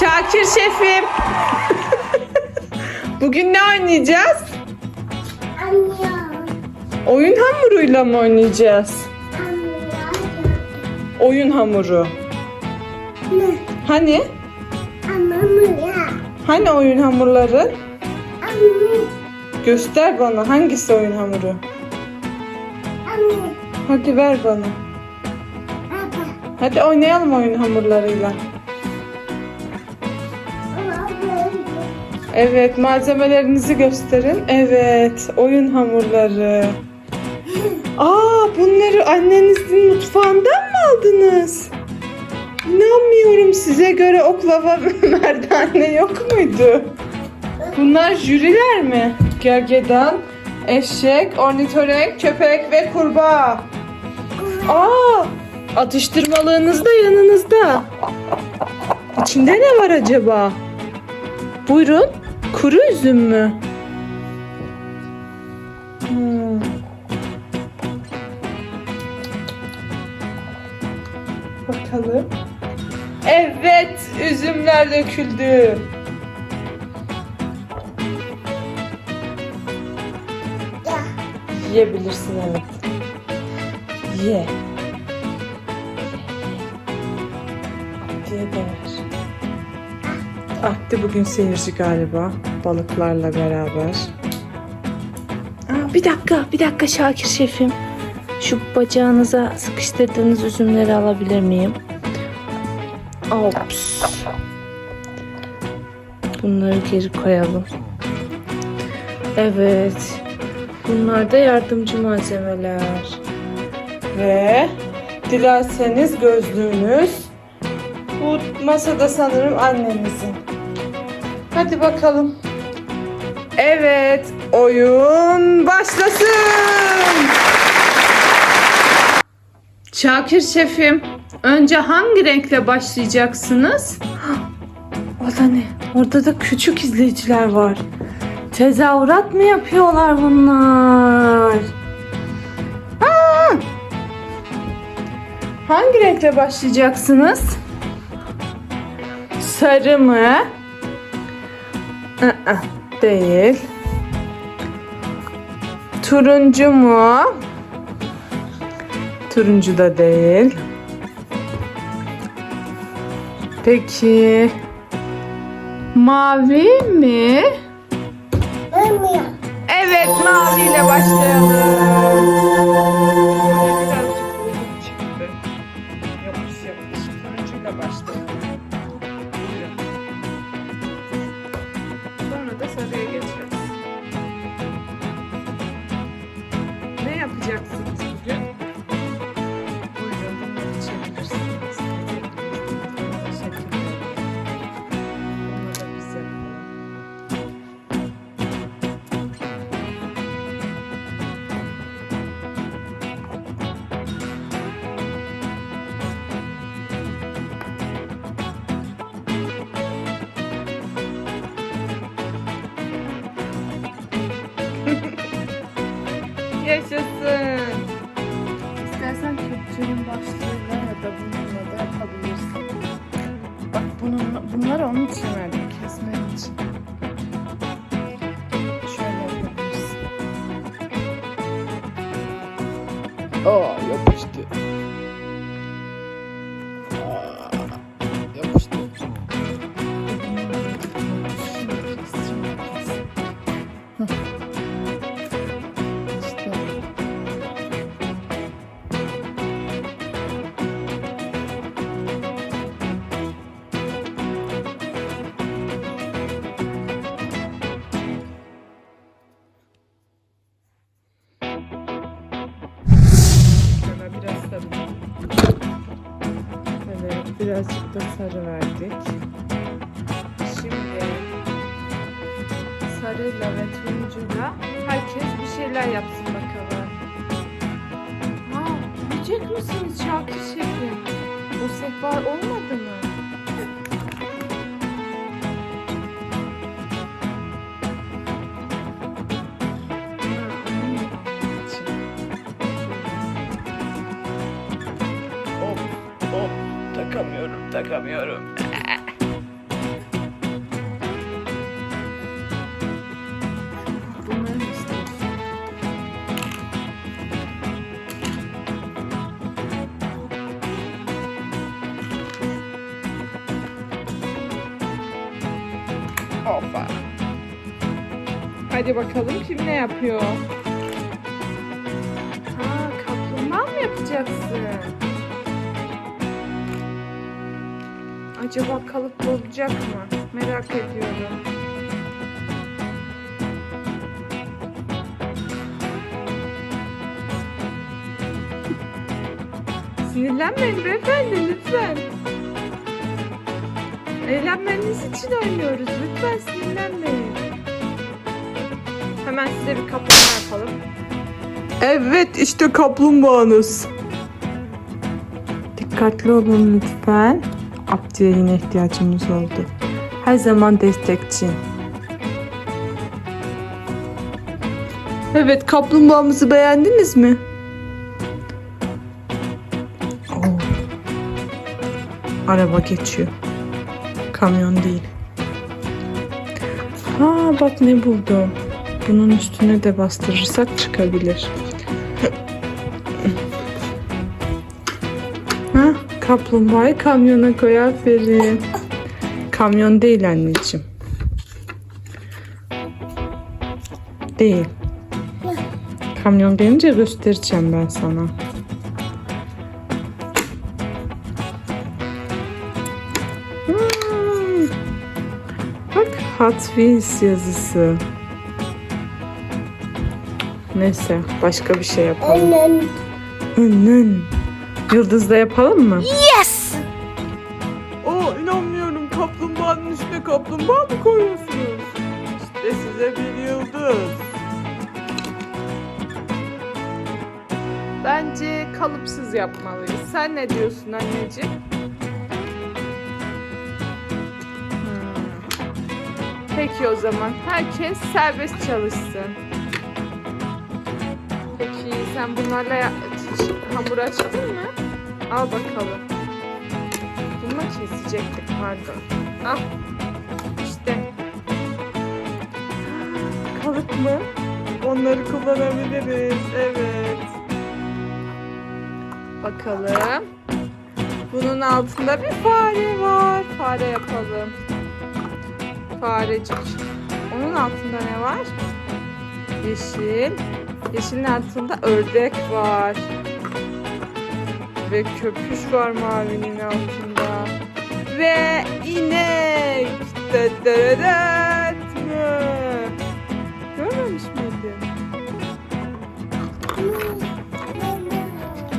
Şakir şefim. Bugün ne oynayacağız? Anne. Oyun hamuruyla mı oynayacağız? Anne. Oyun hamuru. Ne? Hani? Ya. Hani oyun hamurları? Anne. Göster bana hangisi oyun hamuru? Anne. Hadi ver bana. Hadi oynayalım oyun hamurlarıyla. Evet malzemelerinizi gösterin. Evet oyun hamurları. Aa bunları annenizin mutfağından mı aldınız? İnanmıyorum size göre oklava merdane yok muydu? Bunlar jüriler mi? Gergedan, eşek, ornitorenk, köpek ve kurbağa. Aa, atıştırmalığınız da yanınızda. İçinde ne var acaba? Buyurun. Kuru üzüm mü? Hmm. Bakalım. Evet, üzümler döküldü. Yiyebilirsin evet. Ye. Diye de ver. Arttı bugün seyirci galiba. Balıklarla beraber. Aa, bir dakika, bir dakika Şakir şefim. Şu bacağınıza sıkıştırdığınız üzümleri alabilir miyim? Ops. Bunları geri koyalım. Evet. Bunlar da yardımcı malzemeler. Ve dilerseniz gözlüğünüz. Bu masada sanırım annenizin. Hadi bakalım. Evet, oyun başlasın. Şakir şefim, önce hangi renkle başlayacaksınız? O da ne? Orada da küçük izleyiciler var. Tezahürat mı yapıyorlar bunlar? Aa! Hangi renkle başlayacaksınız? Sarı mı? Aa, değil. Turuncu mu? Turuncu da değil. Peki. Mavi mi? Evet maviyle başlayalım. Birazcık uzun çıktı. Yokuş yokuş. Turuncuyla başlayalım. Birazcık da sarı verdik. Şimdi sarıyla ve turuncuyla herkes bir şeyler yapsın bakalım. Ha, yiyecek misiniz Şakir şefim? O sehpa olmadı mı? Takamıyorum, takamıyorum. Hoppa. Hadi bakalım kim ne yapıyor? Ha, kaplumbağa mı yapacaksın? Acaba kalıp olacak mı? Merak ediyorum. Sinirlenmeyin beyefendi lütfen. Eğlenmeniz için oynuyoruz. Lütfen sinirlenmeyin. Hemen size bir kaplumbağa yapalım. Evet işte kaplumbağanız. Dikkatli olun lütfen. Abdi'ye yine ihtiyacımız oldu. Her zaman destekçi. Evet kaplumbağamızı beğendiniz mi? Oo. Araba geçiyor. Kamyon değil. Ha bak ne buldum. Bunun üstüne de bastırırsak çıkabilir. ha, kaplumbağayı kamyona koy aferin. Kamyon değil anneciğim. Değil. Kamyon gelince göstereceğim ben sana. Hmm. Bak Hot Wheels yazısı. Neyse başka bir şey yapalım. Önün. Önün. Yıldızla yapalım mı? Yes. Aa inanmıyorum. Kaplumbağanın üstüne kaplumbağa mı koyuyorsunuz? İşte size bir yıldız. Bence kalıpsız yapmalıyız. Sen ne diyorsun anneciğim? Hmm. Peki o zaman herkes serbest çalışsın. Peki sen bunlarla hamur açtın mı? Al bakalım. Bunu kesecektik pardon. Al. İşte. Kalıp mı? Onları kullanabiliriz. Evet. Bakalım. Bunun altında bir fare var. Fare yapalım. Farecik. Onun altında ne var? Yeşil. Yeşilin altında ördek var. Ve köpüş var mavinin altında. Ve inek. Dıdırıdıt mı? Görmemiş miydin?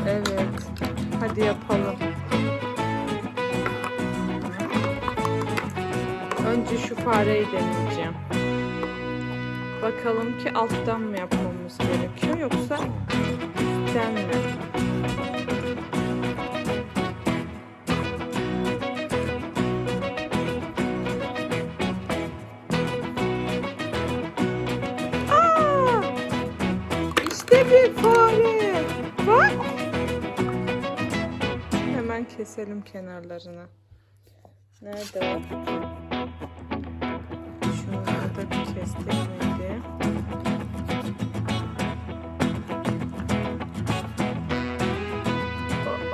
Evet. Hadi yapalım. Önce şu fareyi deneyeceğim. Bakalım ki alttan mı yapmamız gerekiyor yoksa üstten mi? Keselim kenarlarını. Nerede o? Şunu da bir kestik miydi?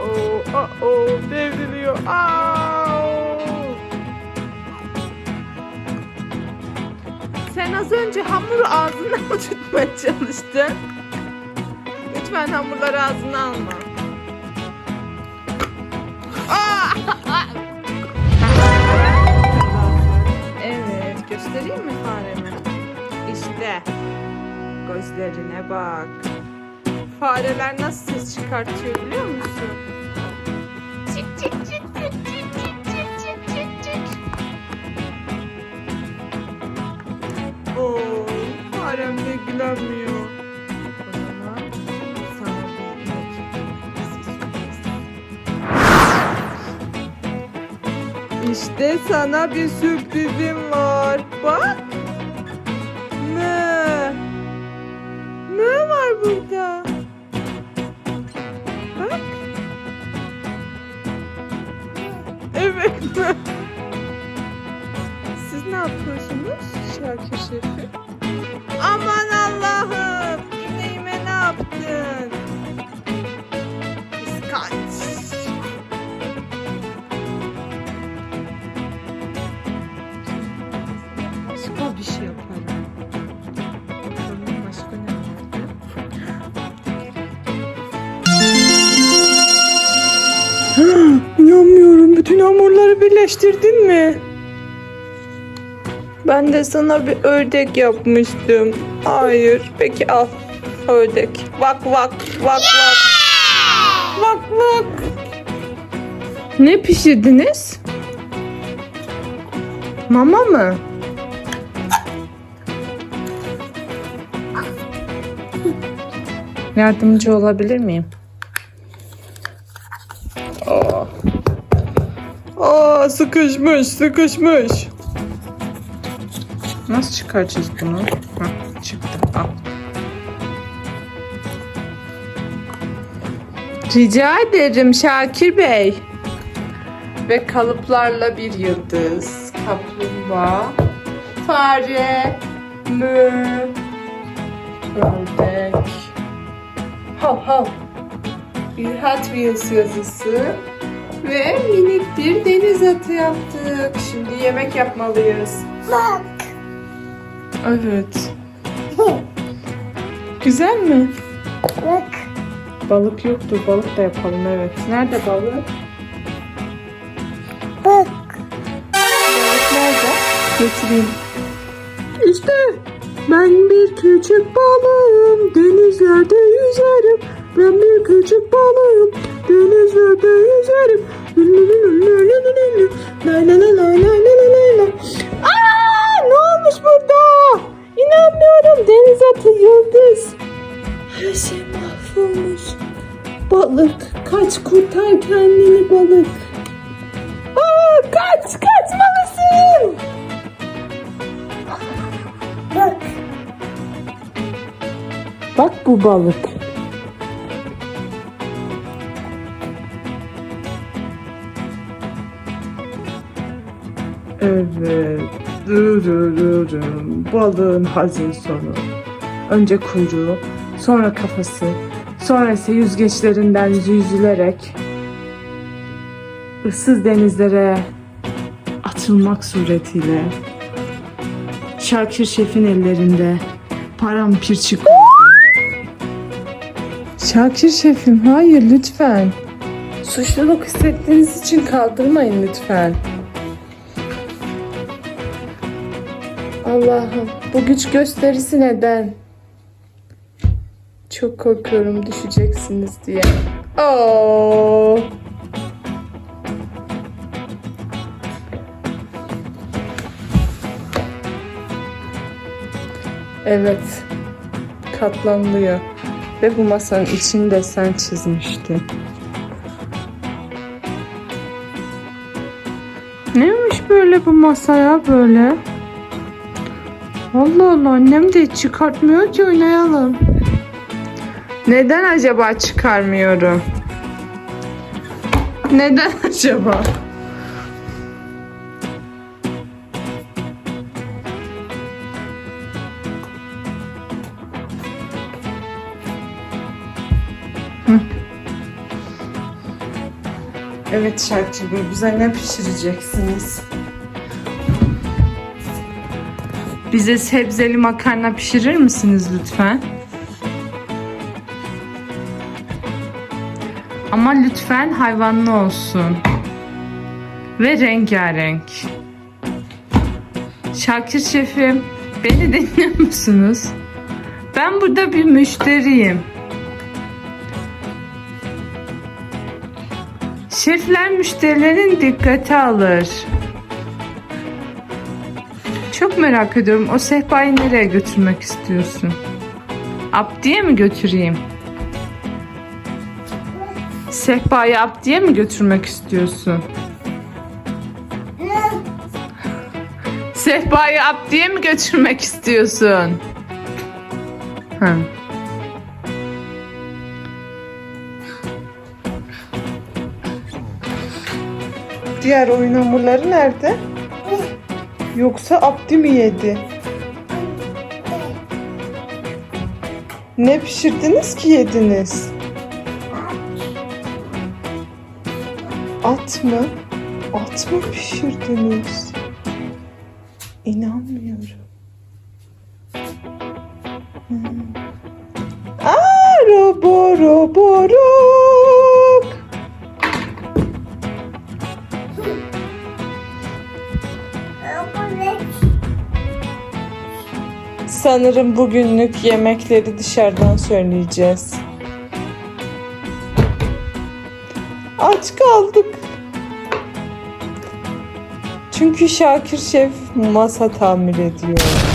Oh oh oh devriliyor. Au! Sen az önce hamuru ağzına mı tutmaya çalıştın? Lütfen hamurları ağzına alma. Evet, göstereyim mi faremi? İşte. Gözlerine bak. Fareler nasıl ses çıkartıyor biliyor musun? Çık çık çık çık çık çık çık çık çık çık. Oo, farem de gülenmiyor. İşte sana bir sürprizim var. Bak. Ne? Ne var burada? Evcilleştirdin mi? Ben de sana bir ördek yapmıştım. Hayır. Peki al. Ördek. Vak vak vak vak. Vak vak. Ne pişirdiniz? Mama mı? Yardımcı olabilir miyim? Aa sıkışmış sıkışmış. Nasıl çıkaracağız bunu? Hah, çıktı. Al. Rica ederim Şakir Bey. Ve kalıplarla bir yıldız. Kaplumbağa. Fare. Mü. Ördek. Hav hav. Bir Hot Wheels yazısı. Ve minik bir deniz atı yaptık. Şimdi yemek yapmalıyız. Bak. Evet. Güzel mi? Bak. Balık yoktur. Balık da yapalım evet. Nerede balık? Bak. Balık nerede? Getireyim. İşte ben bir küçük balığım. Denizlerde yüzerim. Ben bir küçük balığım. Denizlerde yüzerim. İnanmıyorum. Deniz atı yıldız. Her şey mahvolmuş. Balık kaç kurtar kendini balık. Aa, kaç kaçmalısın. Bak. Bak bu balık. Evet. Dırırırım. Balığın hazin sonu. Önce kuyruğu, sonra kafası, sonra ise yüzgeçlerinden yüzülerek ıssız denizlere atılmak suretiyle Şakir Şef'in ellerinde parampirçik oldu. Şakir Şef'im hayır lütfen. Suçluluk hissettiğiniz için kaldırmayın lütfen. Allah'ım bu güç gösterisi neden? Çok korkuyorum düşeceksiniz diye. Oo. Evet. Katlanılıyor. Ve bu masanın içini de sen çizmiştin. Neymiş böyle bu masaya böyle? Allah Allah annem de çıkartmıyor ki oynayalım. Neden acaba çıkarmıyorum? Neden acaba? Evet Şarkı Bey, bize ne pişireceksiniz? Bize sebzeli makarna pişirir misiniz lütfen? Ama lütfen hayvanlı olsun. Ve rengarenk. Şakir şefim, beni dinliyor musunuz? Ben burada bir müşteriyim. Şefler müşterilerin dikkati alır. Çok merak ediyorum. O sehpayı nereye götürmek istiyorsun? Abdi'ye mi götüreyim? Sehpayı Abdi'ye mi götürmek istiyorsun? Sehpayı Abdi'ye mi götürmek istiyorsun? Ha. Diğer oyun hamurları nerede? Yoksa Abdi mi yedi? Ne pişirdiniz ki yediniz? At mı? At mı pişirdiniz? İnanmıyorum. Hmm. Aa, robo roboruk. Sanırım bugünlük yemekleri dışarıdan söyleyeceğiz. Aç kaldık. Çünkü Şakir Şef masa tamir ediyor.